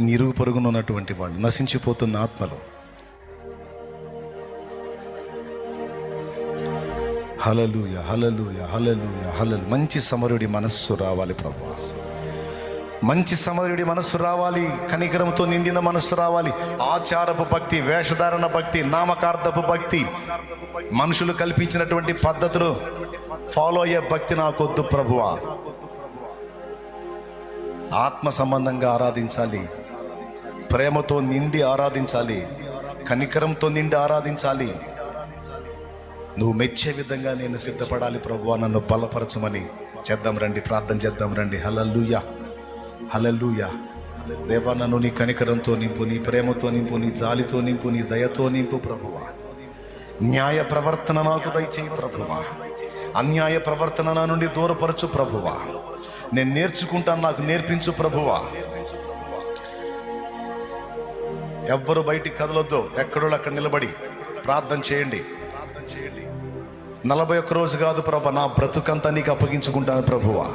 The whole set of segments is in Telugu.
నిరుగు పొరుగునున్నటువంటి వాళ్ళు నశించిపోతున్న ఆత్మలు. హలలుయ హలలుయ హలలుయ హలలు మంచి సమరుడి మనస్సు రావాలి ప్రభా. మంచి సమరుడి మనస్సు రావాలి కనికరంతో నిండిన మనస్సు రావాలి. ఆచారపు భక్తి వేషధారణ భక్తి నామకార్థపు భక్తి. మనుషులు కల్పించినటువంటి పద్ధతులు ఫాలో అయ్యే భక్తి నాకొద్దు ప్రభువా ఆత్మ సంబంధంగా ఆరాధించాలి. ప్రేమతో నిండి ఆరాధించాలి కనికరంతో నిండి ఆరాధించాలి. నువ్వు మెచ్చే విధంగా నేను సిద్ధపడాలి ప్రభు నన్ను బలపరచమని. చేద్దాం రండి ప్రార్థన చేద్దాం రండి. Hallelujah hallelujah. దేవా నన్ను నీ కనికరంతో నింపు నీ ప్రేమతో నింపు నీ జాలితో నింపు నీ దయతో నింపు ప్రభువా. న్యాయ ప్రవర్తన నాకు దయచేయి ప్రభువా. అన్యాయ ప్రవర్తన నా నుండి దూరపరచు ప్రభువా. నేను నేర్చుకుంటాను నాకు నేర్పించు ప్రభువా. ఎవ్వరు బయటికి కదలొద్దు. ఎక్కడో అక్కడ నిలబడి ప్రార్థన చేయండి. నలభై ఒక్క రోజు కాదు ప్రభా నా బ్రతుకంతా నీకు అప్పగించుకుంటాను ప్రభువా.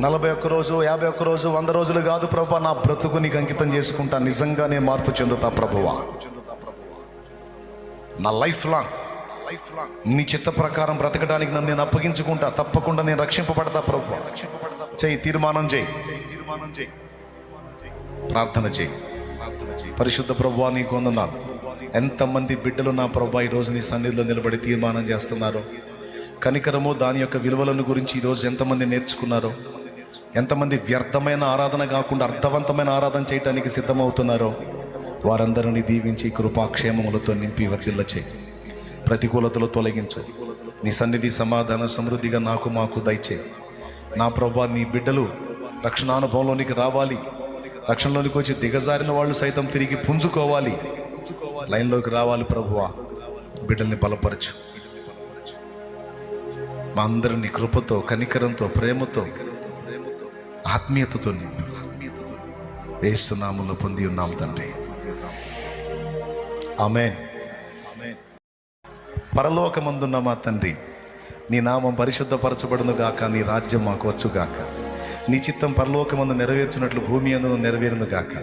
నలభై ఒక్క రోజు యాభై ఒక్క రోజు వంద రోజులు కాదు ప్రభా నా బ్రతుకు నీకు అంకితం చేసుకుంటా. నిజంగానే మార్పు చెందుతా ప్రభువా. నా లైఫ్ లాంగ్ లైఫ్ లాంగ్ నీ చిత్త ప్రకారం బ్రతకడానికి నన్ను నేను అప్పగించుకుంటా. తప్పకుండా నేను రక్షింపబడతా ప్రభు చేయి తీర్మానం చేయి. ప్రార్థన చేయి. పరిశుద్ధ ప్రభువా నీకు వందనాలు. ఎంతమంది బిడ్డలు నా ప్రభా ఈరోజు నీ సన్నిధిలో నిలబడి తీర్మానం చేస్తున్నారో. కనికరము దాని యొక్క విలువలను గురించి ఈరోజు ఎంతమంది నేర్చుకున్నారో. ఎంతమంది వ్యర్థమైన ఆరాధన కాకుండా అర్థవంతమైన ఆరాధన చేయటానికి సిద్ధమవుతున్నారో. వారందరినీ దీవించి కృపాక్షేమములతో నింపి వర్ధిల్ల చేయి ప్రతికూలతలు తొలగించు. నీ సన్నిధి సమాధాన సమృద్ధిగా నాకు మాకు దయచే నా ప్రభా నీ బిడ్డలు రక్షణానుభవంలోనికి రావాలి. రక్షణలోనికి వచ్చి దిగజారిన వాళ్ళు సైతం తిరిగి పుంజుకోవాలి. లైన్లోకి రావాలి ప్రభువా. బిడ్డల్ని బలపరచు. మా అందరిని కృపతో కనికరంతో ప్రేమతో ఆత్మీయతతో వేస్తున్నామును పొంది ఉన్నాం తండ్రి. ఆమెన్. పరలోకమందున్న మా తండ్రి నీ నామం పరిశుద్ధపరచబడును గాక నీ రాజ్యం మాకు వచ్చుగాక. నీ చిత్తం పరలోకమందు నెరవేర్చినట్లు భూమి అందును నెరవేరును గాక.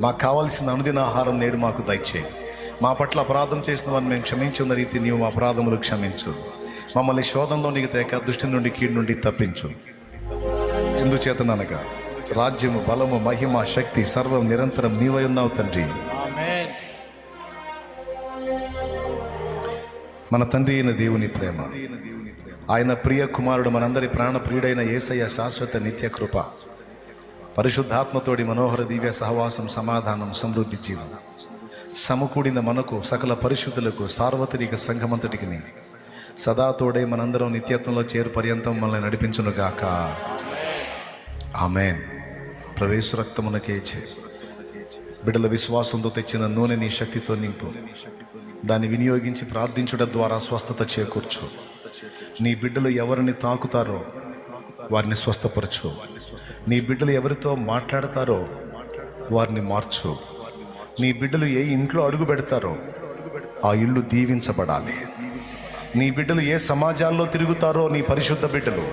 మాకు కావలసిన అనుదిన ఆహారం నేడు మాకు దయచేయి మా పట్ల అపరాధం చేసిన వారిని మేము క్షమించున్న రీతి నీవు మా అపరాధములు క్షమించు. మమ్మల్ని శోధంలో నీకు తేక దృష్టి నుండి కీడు నుండి తప్పించు. ఎందుచేతననగా రాజ్యము బలము మహిమ శక్తి సర్వం నిరంతరం నీవై ఉన్నావు తండ్రి. మన తండ్రి అయిన దేవుని ప్రేమ. ఆయన ప్రియ కుమారుడు మనందరి ప్రాణ ప్రియుడైన ఏసయ్య శాశ్వత నిత్య కృప. పరిశుద్ధాత్మతోడి మనోహర దివ్య సహవాసం సమాధానం సమృద్ధి జీవం. సమకూడిన మనకు సకల పరిశుద్ధులకు సార్వత్రిక సంఘమంతటికి సదా తోడే మనందరం నిత్యత్వంలో చేరు పర్యంతం మనల్ని నడిపించునుగాక ఆమెన్. ప్రవేశ రక్తమునకే చే బిడ్డల విశ్వాసంతో తెచ్చిన నూనె నీ శక్తితో నింపు. దాన్ని వినియోగించి ప్రార్థించుట ద్వారా స్వస్థత చేకూర్చు. నీ బిడ్డలు ఎవరిని తాకుతారో వారిని స్వస్థపరచు. నీ బిడ్డలు ఎవరితో మాట్లాడతారో వారిని మార్చు. నీ బిడ్డలు ఏ ఇంట్లో అడుగు పెడతారో ఆ ఇల్లు దీవించబడాలి. నీ బిడ్డలు ఏ సమాజాల్లో తిరుగుతారో నీ పరిశుద్ధ బిడ్డలు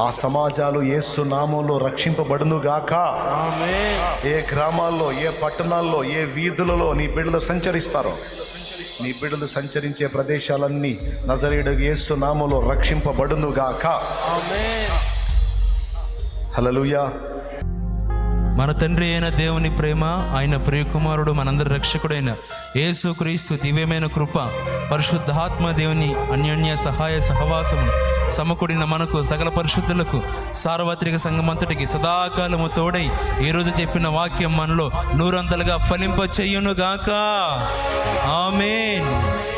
ఆ సమాజాలు ఏ సునామంలో రక్షింపబడునుగాక. ఏ గ్రామాల్లో ఏ పట్టణాల్లో ఏ వీధులలో నీ బిడ్డలు సంచరిస్తారో నీ బిడ్డలు సంచరించే ప్రదేశాలన్నీ నజరేడు యేసు నామములో రక్షింపబడునుగాక. హల్లెలూయా. మన తండ్రి అయిన దేవుని ప్రేమ ఆయన ప్రియకుమారుడు మనందరి రక్షకుడైన యేసు క్రీస్తు దివ్యమైన కృప పరిశుద్ధాత్మ దేవుని అన్యోన్య సహాయ సహవాసము సమకూడిన మనకు సకల పరిశుద్ధులకు సార్వత్రిక సంఘమంతటికి సదాకాలము తోడై ఈ రోజు చెప్పిన వాక్యం మనలో నూరంతలుగా ఫలింప చెయ్యునుగాక ఆమెన్.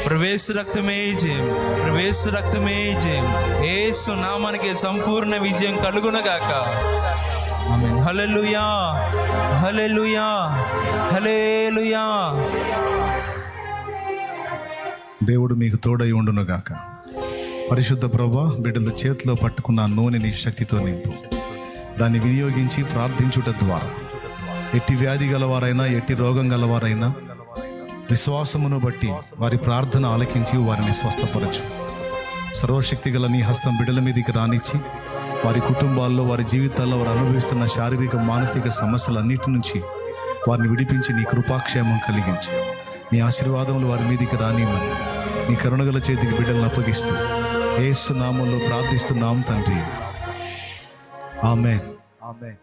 ప్రవేశ రక్తమే జయం. ప్రవేశ రక్తమే జయం. ఏసు నామానికి సంపూర్ణ విజయం కలుగునగాక ఆమేన్ హల్లెలూయా. హలేలుయా దేవుడు మీకు తోడై ఉండునుగాక. పరిశుద్ధ ప్రభా బిడ్డల చేతిలో పట్టుకున్న నూనెని శక్తితో నింపు. దాన్ని వినియోగించి ప్రార్థించుట ద్వారా. ఎట్టి వ్యాధి గలవారైనా ఎట్టి రోగం గలవారైనా విశ్వాసమును బట్టి వారి ప్రార్థన ఆలకించి వారిని స్వస్థపరచు. సర్వశక్తి గల నీ హస్తం బిడ్డల మీదికి రానిచ్చి వారి కుటుంబాల్లో వారి జీవితాల్లో వారు అనుభవిస్తున్న శారీరక మానసిక సమస్యలన్నిటి నుంచి వారిని విడిపించి నీ కృపాక్షేమం కలిగించు. నీ ఆశీర్వాదములు వారి మీదికి రానివ్వని. నీ కరుణగల చేతికి బిడ్డలను అప్పగిస్తూ ఏసునామంలో ప్రార్థిస్తున్నాం తండ్రి. ఆమెన్. ఆమెన్.